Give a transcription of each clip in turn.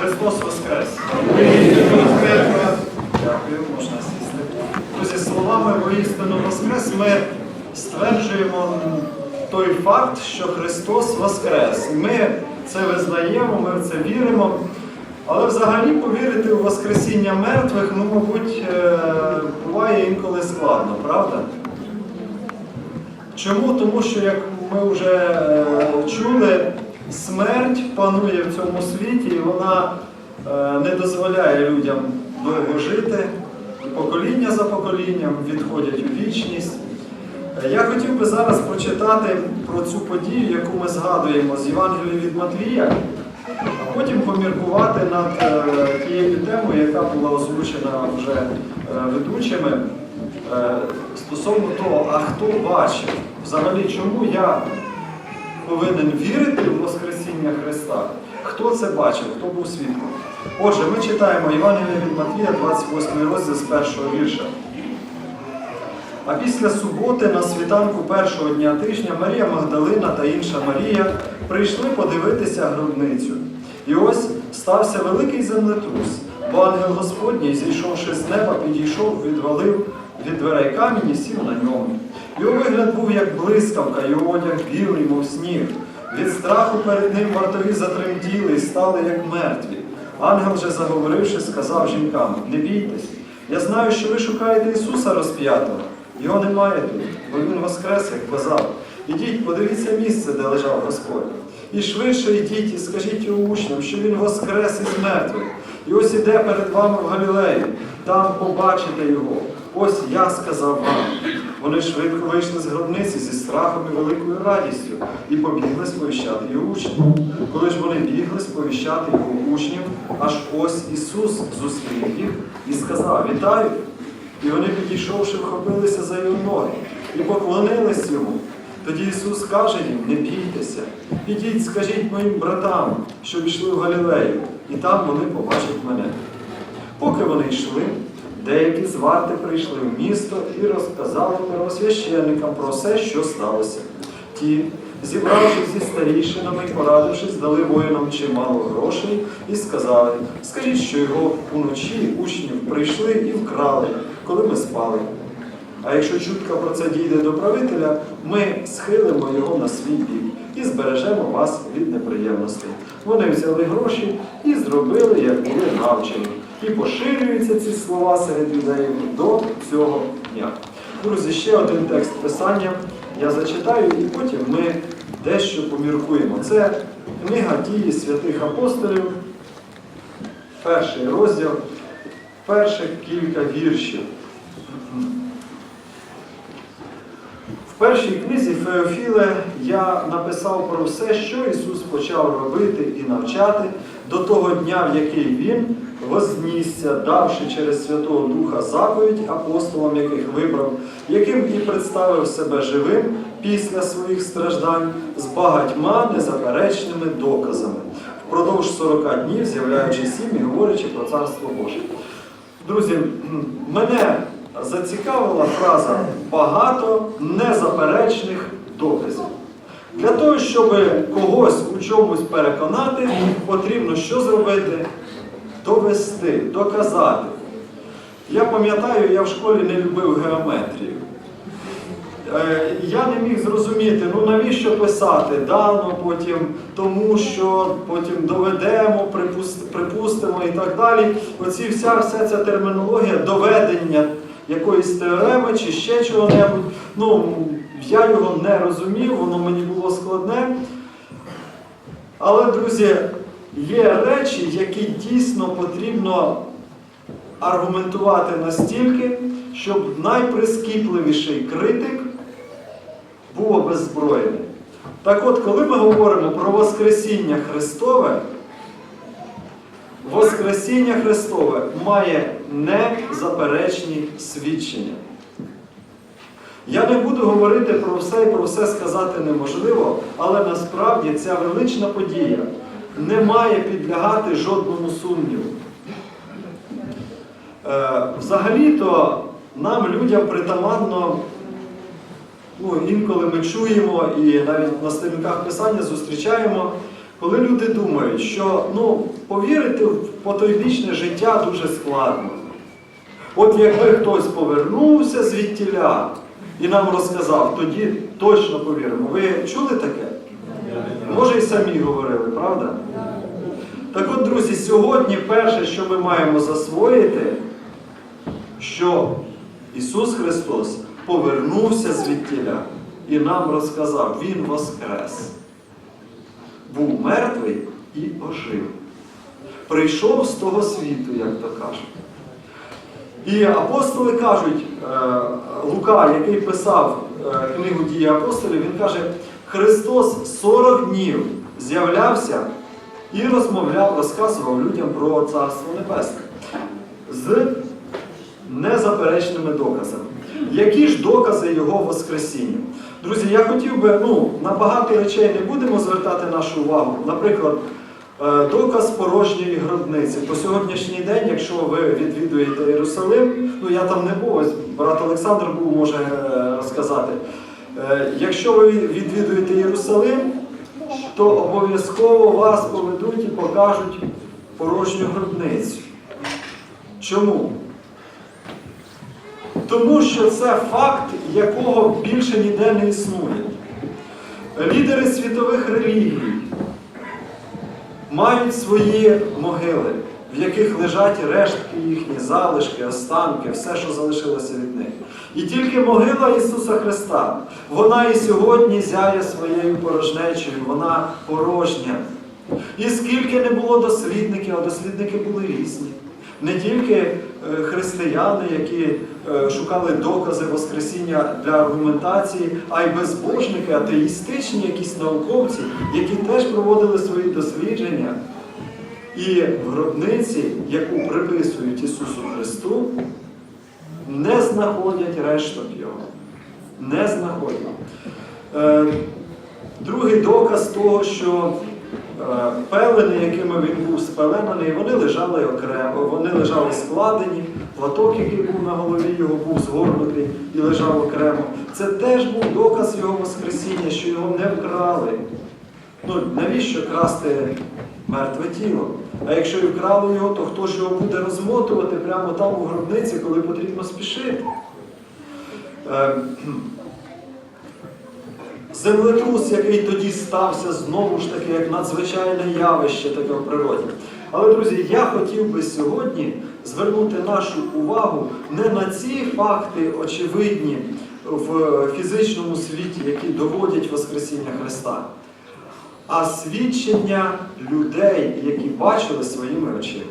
Христос Воскрес! Дякую, можна сісти. Друзі, словами воістину Воскрес ми стверджуємо той факт, що Христос Воскрес. Ми це визнаємо, ми в це віримо. Але взагалі повірити у Воскресіння мертвих, ну, мабуть, е, буває інколи складно, правда? Чому? Тому що, як ми вже е, чули, смерть панує в цьому світі, і вона е, не дозволяє людям довго жити. Покоління за поколінням відходять у вічність. Е, Я хотів би зараз прочитати про цю подію, яку ми згадуємо з Євангелія від Матвія, а потім поміркувати над е, тією темою, яка була озвучена вже ведучими. Стосовно того, а хто бачив, взагалі, чому я повинен вірити в Воскресіння Христа? Хто це бачив, хто був свідком? Отже, ми читаємо Євангелія від Матвія, 28 розділ з першого вірша. А після суботи на світанку першого дня тижня Марія Магдалина та інша Марія прийшли подивитися гробницю. І ось стався великий землетрус, бо ангел Господній, зійшовши з неба, підійшов, відвалив від дверей камінь і сів на ньому. Його вигляд був як блискавка, його одяг білий, мов сніг. Від страху перед ним вартові затремтіли і стали як мертві. Ангел же, заговоривши, сказав жінкам: Не бійтесь, я знаю, що ви шукаєте Ісуса розп'ятого. Його немає тут, бо Він воскрес, як казав. Ідіть, подивіться місце, де лежав Господь. І швидше йдіть і скажіть його учням, що Він воскрес із мертвих. І ось іде перед вами в Галілеї, там побачите його. Ось я сказав вам. Вони швидко вийшли з гробниці зі страхом і великою радістю і побігли сповіщати його учнів. Коли ж вони бігли сповіщати його учнів, аж ось Ісус зустрів їх і сказав: Вітаю! І вони, підійшовши, вхопилися за його ноги і поклонились йому. Тоді Ісус каже їм, не бійтеся, ідіть, скажіть моїм братам, що йшли в Галілею, і там вони побачать мене. Поки вони йшли, деякі з варти прийшли в місто і розказали первосвященникам про все, що сталося. Ті, зібравшись зі старійшинами і порадившись, дали воїнам чимало грошей і сказали, скажіть, що його уночі учнів прийшли і вкрали, коли ми спали. А якщо чутка про це дійде до правителя, ми схилимо його на свій бік і збережемо вас від неприємностей. Вони взяли гроші і зробили, як були навчені. І поширюються ці слова серед юдеїв до цього дня. Друзі, ще один текст писання я зачитаю, і потім ми дещо поміркуємо. Це книга дії святих апостолів, перший розділ, перших кілька віршів. В першій книзі Феофіле я написав про все, що Ісус почав робити і навчати до того дня, в який Він вознісся, давши через Святого Духа заповідь апостолам, яких вибрав, яким і представив себе живим після своїх страждань з багатьма незаперечними доказами, впродовж 40 днів з'являючись їм і говорячи про Царство Боже. Друзі, мене зацікавила фраза багато незаперечних доказів. Для того, щоб когось у чомусь переконати, потрібно що зробити? Довести, доказати. Я пам'ятаю, я в школі не любив геометрію. Е, Я не міг зрозуміти, ну навіщо писати дано, потім тому, що потім доведемо, припустимо і так далі. Оці вся, вся ця термінологія доведення якоїсь теореми чи ще чого-небудь. Ну, я його не розумів, воно мені було складне. Але, друзі, є речі, які дійсно потрібно аргументувати настільки, щоб найприскіпливіший критик був обеззброєний. Так от, коли ми говоримо про Воскресіння Христове, Воскресіння Христове має незаперечні свідчення. Я не буду говорити про все і про все сказати неможливо, але насправді ця велична подія не має підлягати жодному сумніву. Е, Взагалі-то нам, людям, притаманно, ну, інколи ми чуємо і навіть на сторінках писання зустрічаємо, коли люди думають, що ну, повірити в потойбічне життя дуже складно. От якби хтось повернувся звідтіля і нам розказав, тоді точно повіримо. Ви чули таке? Може, і самі говорили, правда? Так от, друзі, сьогодні перше, що ми маємо засвоїти, що Ісус Христос повернувся звідтіля і нам розказав, Він воскрес. Був мертвий і ожив. Прийшов з того світу, як то кажуть. І апостоли кажуть, е, Лука, який писав е, книгу дії апостолів, він каже, Христос 40 днів з'являвся і розмовляв, розказував людям про Царство Небесне з незаперечними доказами. Які ж докази Його Воскресіння? Друзі, я хотів би, ну, на багато речей не будемо звертати нашу увагу. Наприклад, доказ порожньої гробниці. По сьогоднішній день, якщо ви відвідуєте Єрусалим, ну я там не був, ось брат Олександр був, може е, розказати. Е, Якщо ви відвідуєте Єрусалим, то обов'язково вас поведуть і покажуть порожню гробницю. Чому? Тому що це факт, якого більше ніде не існує. Лідери світових релігій мають свої могили, в яких лежать рештки їхні, залишки, останки, все, що залишилося від них. І тільки могила Ісуса Христа, вона і сьогодні зяє своєю порожнечею, вона порожня. І скільки не було дослідників, а дослідники були різні. Не тільки е, християни, які е, шукали докази Воскресіння для аргументації, а й безбожники, атеїстичні якісь науковці, які теж проводили свої дослідження. І в гробниці, яку приписують Ісусу Христу, не знаходять решток Його. Не знаходять. Е, Другий доказ того, що пелени, якими він був спеленаний, вони лежали окремо, вони лежали складені, платок, який був на голові його, був згорнутий і лежав окремо. Це теж був доказ його Воскресіння, що його не вкрали. Ну, навіщо красти мертве тіло? А якщо і вкрали його, то хто ж його буде розмотувати прямо там у гробниці, коли потрібно спішити? Землетрус, який тоді стався, знову ж таки, як надзвичайне явище таке в природі. Але, друзі, я хотів би сьогодні звернути нашу увагу не на ці факти очевидні в фізичному світі, які доводять Воскресіння Христа, а свідчення людей, які бачили своїми очима.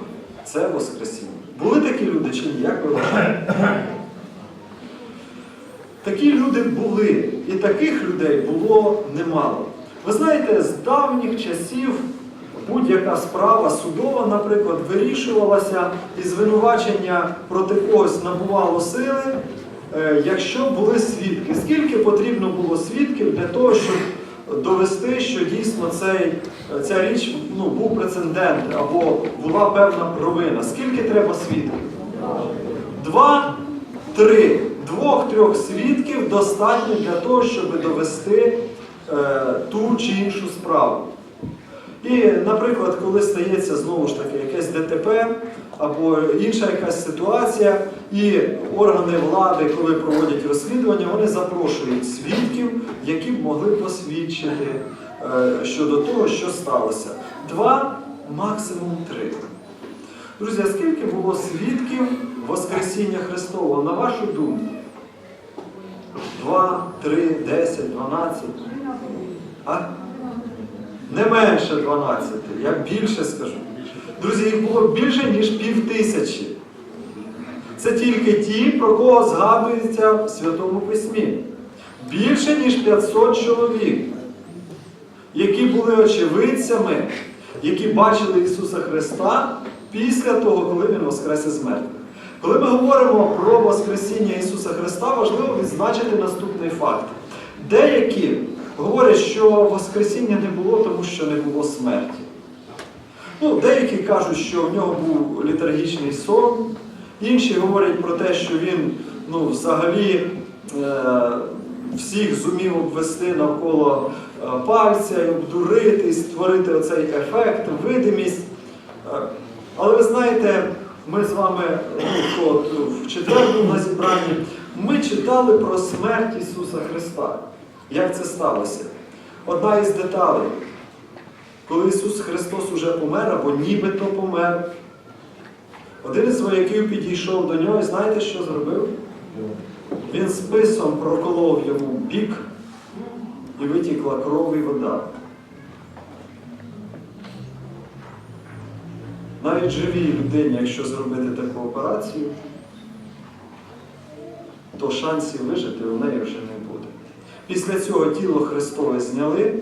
Це Воскресіння. Були такі люди чи ні? Як ви вважаєте? Такі люди були, і таких людей було немало. Ви знаєте, з давніх часів будь-яка справа судова, наприклад, вирішувалася і звинувачення проти когось набувало сили, е, якщо були свідки. Скільки потрібно було свідків для того, щоб довести, що дійсно цей, ця річ ну, був прецедент або була певна провина? Скільки треба свідків? Два, три. Двох-трьох свідків достатньо для того, щоб довести е, ту чи іншу справу. І, наприклад, коли стається знову ж таки якесь ДТП або інша якась ситуація, і органи влади, коли проводять розслідування, вони запрошують свідків, які б могли посвідчити е, щодо того, що сталося. Два, максимум три. Друзі, скільки було свідків Воскресіння Христового, на вашу думку? Два, три, десять, дванадцять? А? Не менше 12, я більше скажу. Друзі, їх було більше, ніж пів тисячі. Це тільки ті, про кого згадується в Святому Письмі. Більше, ніж 500 чоловік, які були очевидцями, які бачили Ісуса Христа після того, коли Він воскрес із мертвих. Коли ми говоримо про Воскресіння Ісуса Христа, важливо відзначити наступний факт. Деякі говорять, що Воскресіння не було, тому що не було смерті. Ну, деякі кажуть, що в нього був літаргічний сон, інші говорять про те, що він ну, взагалі е, всіх зумів обвести навколо пальця, і обдурити, створити оцей ефект, видимість. Е, Але ви знаєте, ми з вами ну, от, в четвер був на зібранні, ми читали про смерть Ісуса Христа. Як це сталося? Одна із деталей. Коли Ісус Христос уже помер, або нібито помер, один із вояків підійшов до нього і знаєте, що зробив? Він списом проколов йому бік і витікла кров і вода. Навіть живій людині, якщо зробити таку операцію, то шансів вижити у неї вже не буде. Після цього тіло Христове зняли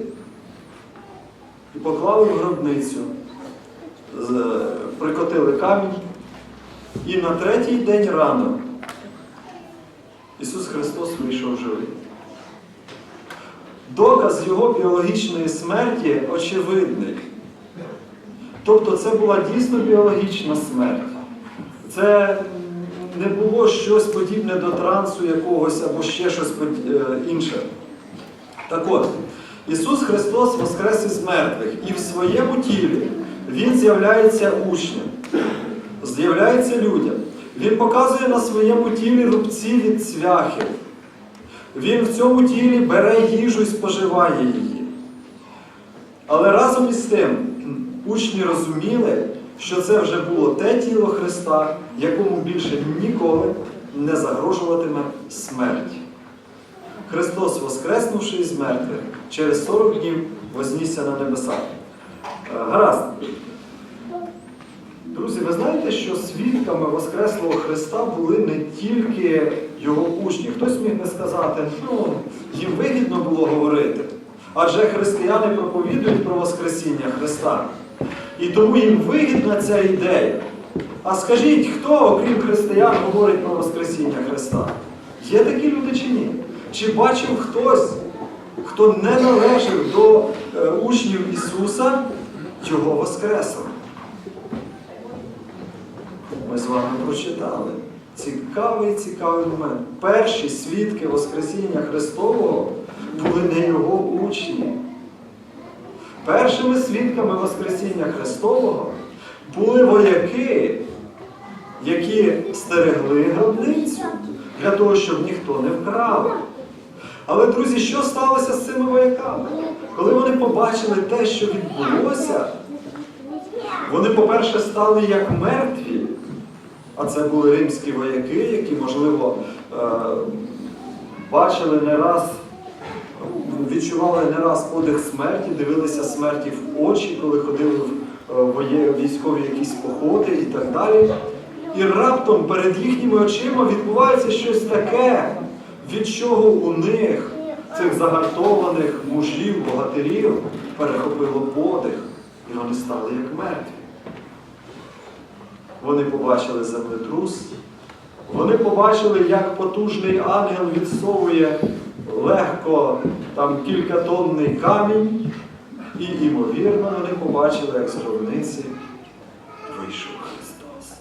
і поклали в гробницю, прикотили камінь, і на третій день рано Ісус Христос вийшов живий. Доказ Його біологічної смерті очевидний. Тобто це була дійсно біологічна смерть. Це не було щось подібне до трансу якогось або ще щось е, інше. Так от, Ісус Христос воскрес із мертвих, і в своєму тілі Він з'являється учням, з'являється людям. Він показує на своєму тілі рубці від цвяхів. Він в цьому тілі бере їжу і споживає її. Але разом із тим учні розуміли, що це вже було те тіло Христа, якому більше ніколи не загрожуватиме смерть. Христос, воскреснувши із мертвих, через 40 днів вознісся на небеса. Е, Гаразд. Друзі, ви знаєте, що свідками Воскреслого Христа були не тільки його учні. Хтось міг не сказати, ну, їм вигідно було говорити. Адже християни проповідують про Воскресіння Христа. І тому їм вигідна ця ідея. А скажіть, хто, окрім християн, говорить про Воскресіння Христа? Є такі люди чи ні? Чи бачив хтось, хто не належав до е, учнів Ісуса, його Воскресло? Ми з вами прочитали. Цікавий, цікавий момент. Перші свідки Воскресіння Христового були не його учні. Першими свідками Воскресіння Христового були вояки, які стерегли гробницю для того, щоб ніхто не вкрав. Але, друзі, що сталося з цими вояками? Коли вони побачили те, що відбулося, вони, по-перше, стали як мертві, а це були римські вояки, які, можливо, е, бачили не раз, відчували не раз подих смерті, дивилися смерті в очі, коли ходили в е, військові якісь походи і так далі. І раптом перед їхніми очима відбувається щось таке, від чого у них, цих загартованих мужів, богатирів, перехопило подих, і вони стали як мертві. Вони побачили землетрус, вони побачили, як потужний ангел відсовує легко там кількатонний камінь, і, ймовірно, вони побачили, як з гробниці вийшов Христос.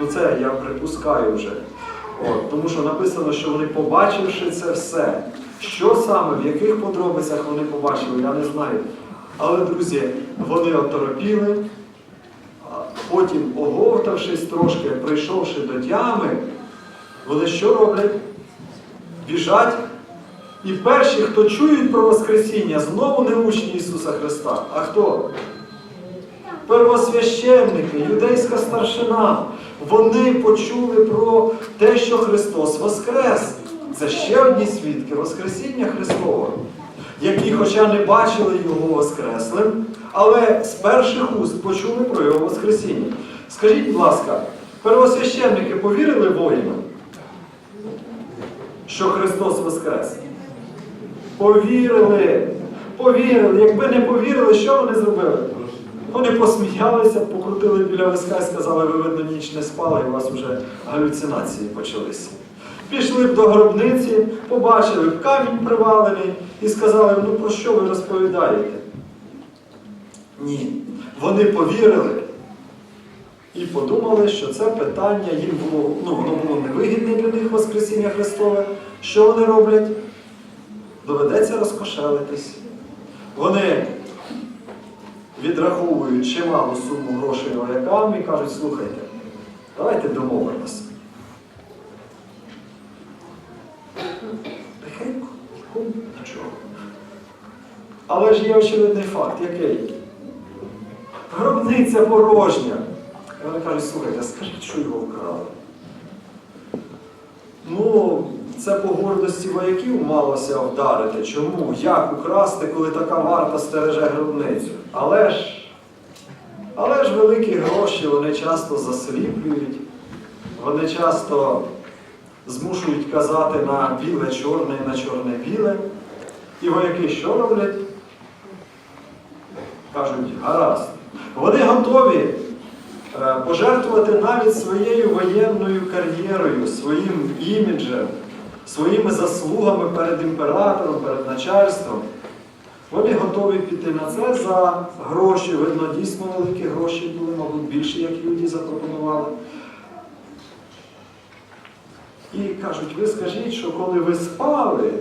Ну це я припускаю вже. От, тому що написано, що вони побачивши це все. Що саме, в яких подробицях вони побачили, я не знаю. Але, друзі, вони оторопіли, потім, оговтавшись трошки, прийшовши до тями, вони що роблять? Біжать. І перші, хто чують про Воскресіння, знову не учні Ісуса Христа. А хто? Первосвященники, юдейська старшина. Вони почули про те, що Христос Воскрес. Це ще одні свідки Воскресіння Христового, які, хоча не бачили Його Воскреслим, але з перших уст почули про Його Воскресіння. Скажіть, будь ласка, первосвященники повірили воїнам, що Христос Воскрес? Повірили. Повірили. Якби не повірили, що вони зробили? Вони посміялися, покрутили біля виска і сказали, ви видно ніч не спали, і у вас вже галюцинації почалися. Пішли б до гробниці, побачили б камінь привалений і сказали, ну про що ви розповідаєте? Ні. Вони повірили і подумали, що це питання їм було, ну, воно було невигідне для них Воскресіння Христове. Що вони роблять? Доведеться розкошелитись. Вони відраховують чималу суму грошей воякам і кажуть, слухайте, давайте домовимося. Тихенько, нічого. Але ж є очевидний факт, який? Гробниця порожня. І вони кажуть, слухайте, скажіть, що його вкрали. Ну, це по гордості вояків малося вдарити. Чому? Як украсти, коли така варта стереже гробницю? Але ж, але ж великі гроші вони часто засліплюють, вони часто змушують казати на біле чорне і на чорне біле. І вояки що роблять? Кажуть, гаразд. Вони готові е, пожертвувати навіть своєю воєнною кар'єрою, своїм іміджем, своїми заслугами перед імператором, перед начальством. Вони готові піти на це за гроші. Видно, дійсно великі гроші були, мабуть, більше, як люди запропонували. І кажуть, ви скажіть, що коли ви спали,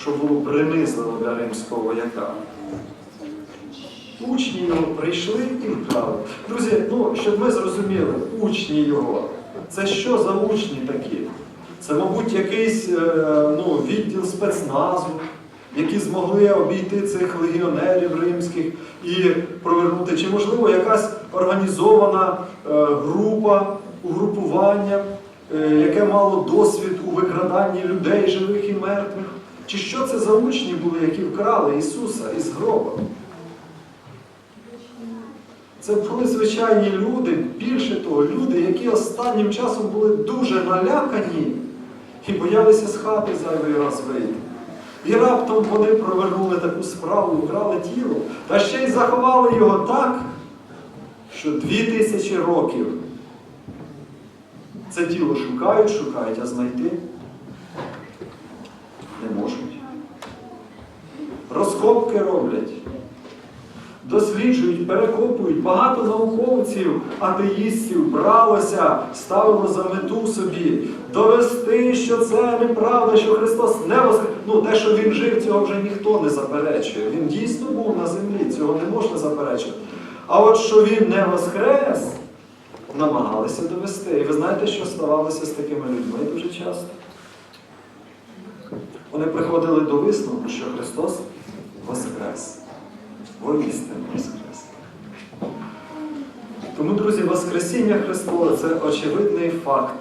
що було принизливо для римського вояка, учні його прийшли і вкрали. Друзі, ну, щоб ми зрозуміли, учні його, це що за учні такі? Це, мабуть, якийсь е, ну, відділ спецназу, які змогли обійти цих легіонерів римських і провернути. Чи, можливо, якась організована е, група, угрупування, е, яке мало досвід у викраданні людей, живих і мертвих? Чи що це за учні були, які вкрали Ісуса із гроба? Це були звичайні люди, більше того, люди, які останнім часом були дуже налякані і боялися з хати зайвий раз вийти. І раптом вони провернули таку справу, вкрали тіло, та ще й заховали його так, що дві тисячі років це тіло шукають, шукають, а знайти не можуть. Розкопки роблять досліджують, перекопують. Багато науковців, атеїстів бралося, ставило за мету собі довести, що це неправда, що Христос не воскрес. Ну, те, що Він жив, цього вже ніхто не заперечує. Він дійсно був на землі, цього не можна заперечувати. А от що Він не воскрес, намагалися довести. І ви знаєте, що ставалося з такими людьми дуже часто? Вони приходили до висновку, що Христос воскрес воістину Воскрес. Тому, друзі, Воскресіння Христове це очевидний факт.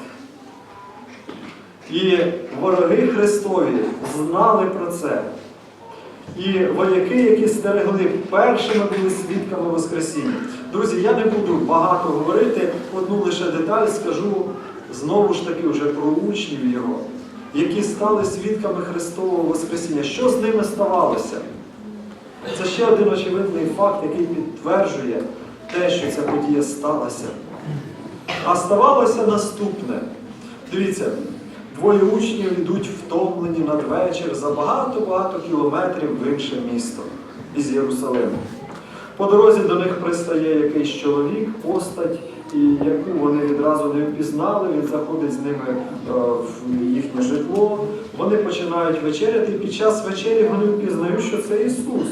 І вороги Христові знали про це. І вояки, які стерегли, першими були свідками Воскресіння. Друзі, я не буду багато говорити, одну лише деталь скажу знову ж таки вже про учнів Його, які стали свідками Христового Воскресіння. Що з ними ставалося? Це ще один очевидний факт, який підтверджує те, що ця подія сталася. А ставалося наступне. Дивіться, двоє учнів йдуть втомлені надвечір за багато-багато кілометрів в інше місто із Єрусалиму. По дорозі до них пристає якийсь чоловік, постать, і яку вони відразу не впізнали. Він заходить з ними е, в їхнє житло. Вони починають вечеряти, і під час вечері вони впізнають, що це Ісус.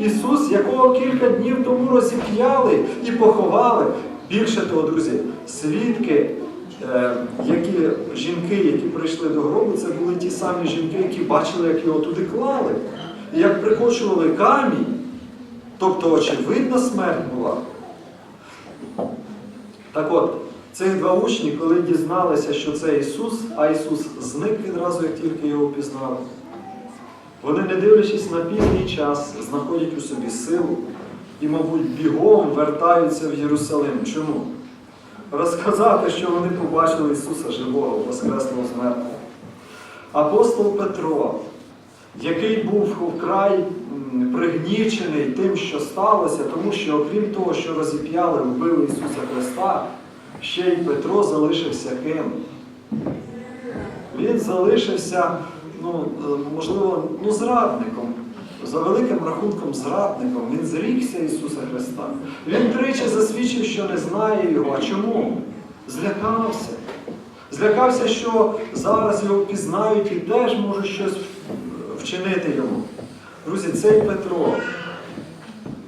Ісус, якого кілька днів тому розіп'яли і поховали. Більше того, друзі, свідки, е, які, жінки, які прийшли до гробу, це були ті самі жінки, які бачили, як його туди клали. І як прикочували камінь, тобто очевидна смерть була. Так от, цих два учні, коли дізналися, що це Ісус, а Ісус зник відразу, як тільки його пізнали. Вони, не дивлячись на пізній час, знаходять у собі силу і, мабуть, бігом вертаються в Єрусалим. Чому? Розказати, що вони побачили Ісуса живого, Воскреслого з мертвих. Апостол Петро, який був вкрай пригнічений тим, що сталося, тому що, окрім того, що розіп'яли, вбили Ісуса Христа, ще й Петро залишився ким? Він залишився ну, е, можливо, ну, зрадником, за великим рахунком зрадником. Він зрікся Ісуса Христа. Він тричі засвідчив, що не знає Його. А чому? Злякався. Злякався, що зараз його пізнають і теж можуть щось вчинити йому. Друзі, цей Петро,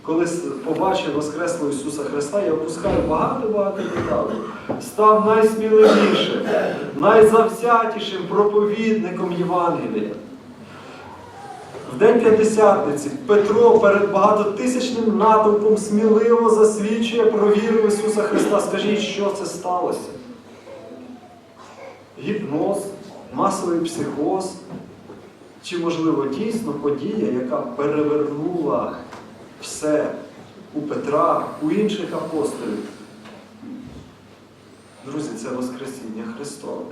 коли побачив Воскреслого Ісуса Христа, я опускаю багато-багато деталей, став найсміливішим, найзавзятішим проповідником Євангелія. В День П'ятдесятниці Петро перед багатотисячним натовпом сміливо засвідчує про віру в Ісуса Христа. Скажіть, що це сталося? Гіпноз, масовий психоз, чи, можливо, дійсно подія, яка перевернула все у Петра, у інших апостолів. Друзі, це Воскресіння Христове.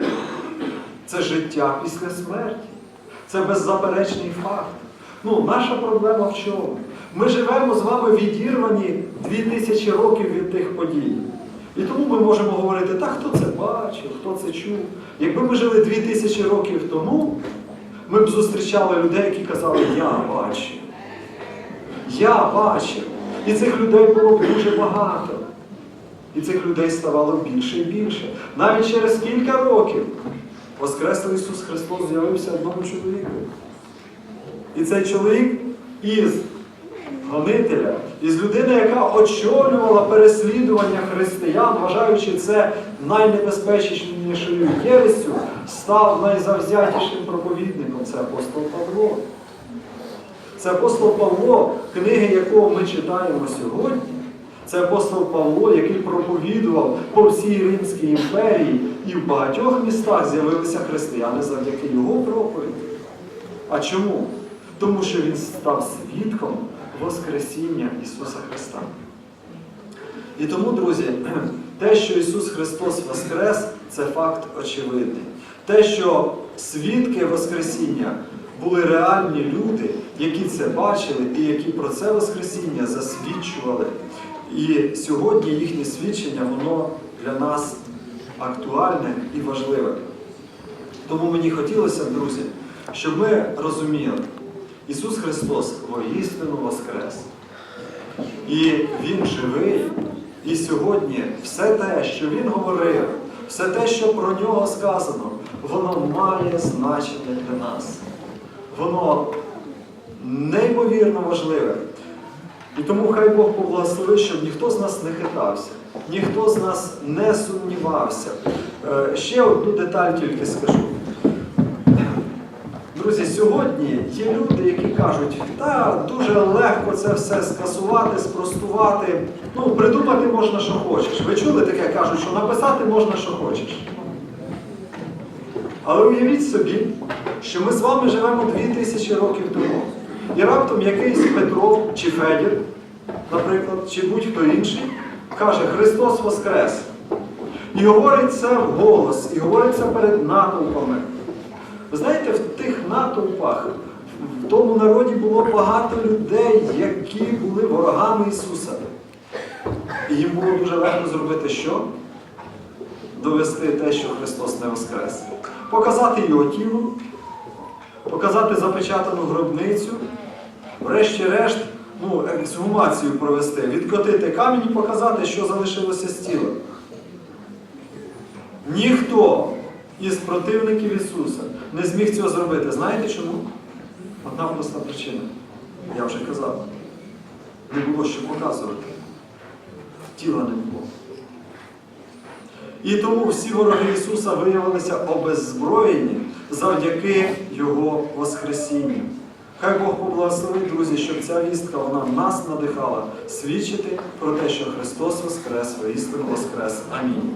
Це життя після смерті. Це беззаперечний факт. Ну, наша проблема в чому? Ми живемо з вами відірвані 2000 років від тих подій. І тому ми можемо говорити, так хто це бачив, хто це чув. Якби ми жили 2000 років тому, ми б зустрічали людей, які казали, я бачив. Я бачив. І цих людей було дуже багато. І цих людей ставало більше і більше. Навіть через кілька років Воскреслий Ісус Христос з'явився одному чоловіку. І цей чоловік із гонителя, із людини, яка очолювала переслідування християн, вважаючи це найнебезпечнішою єрестю, став найзавзятішим проповідником. Це апостол Павло. Це апостол Павло, книги якого ми читаємо сьогодні. Це апостол Павло, який проповідував по всій Римській імперії, і в багатьох містах з'явилися християни завдяки його проповіді. А чому? Тому що він став свідком Воскресіння Ісуса Христа. І тому, друзі, те, що Ісус Христос Воскрес, це факт очевидний. Те, що свідки Воскресіння були реальні люди, які це бачили і які про це Воскресіння засвідчували. І сьогодні їхнє свідчення, воно для нас актуальне і важливе. Тому мені хотілося, друзі, щоб ми розуміли, Ісус Христос воістину Воскрес. І Він живий. І сьогодні все те, що Він говорив, все те, що про нього сказано, воно має значення для нас. Воно неймовірно важливе. І тому хай Бог поблагословить, щоб ніхто з нас не хитався, ніхто з нас не сумнівався. Е, Ще одну деталь тільки скажу. Друзі, сьогодні є люди, які кажуть, та дуже легко це все скасувати, спростувати. Ну, придумати можна, що хочеш. Ви чули таке кажуть, що написати можна, що хочеш. Але уявіть собі, що ми з вами живемо 2000 років тому. І раптом якийсь Петро чи Федір, наприклад, чи будь-хто інший, каже, Христос Воскрес. І говорить це вголос, і говорить це перед натовпами. Ви знаєте, в тих натовпах, в тому народі було багато людей, які були ворогами Ісуса. І їм було дуже легко зробити що? Довести те, що Христос не воскрес. Показати його тіло, показати запечатану гробницю, врешті-решт, ну, ексгумацію провести, відкотити камінь і показати, що залишилося з тіла. Ніхто із противників Ісуса не зміг цього зробити. Знаєте чому? Одна проста причина. Я вже казав. Не було що показувати. Тіла не було. І тому всі вороги Ісуса виявилися обеззброєні завдяки Його Воскресінню. Хай Бог поблагословить, друзі, щоб ця вістка вона нас надихала свідчити про те, що Христос Воскрес, воістину Воскрес. Амінь.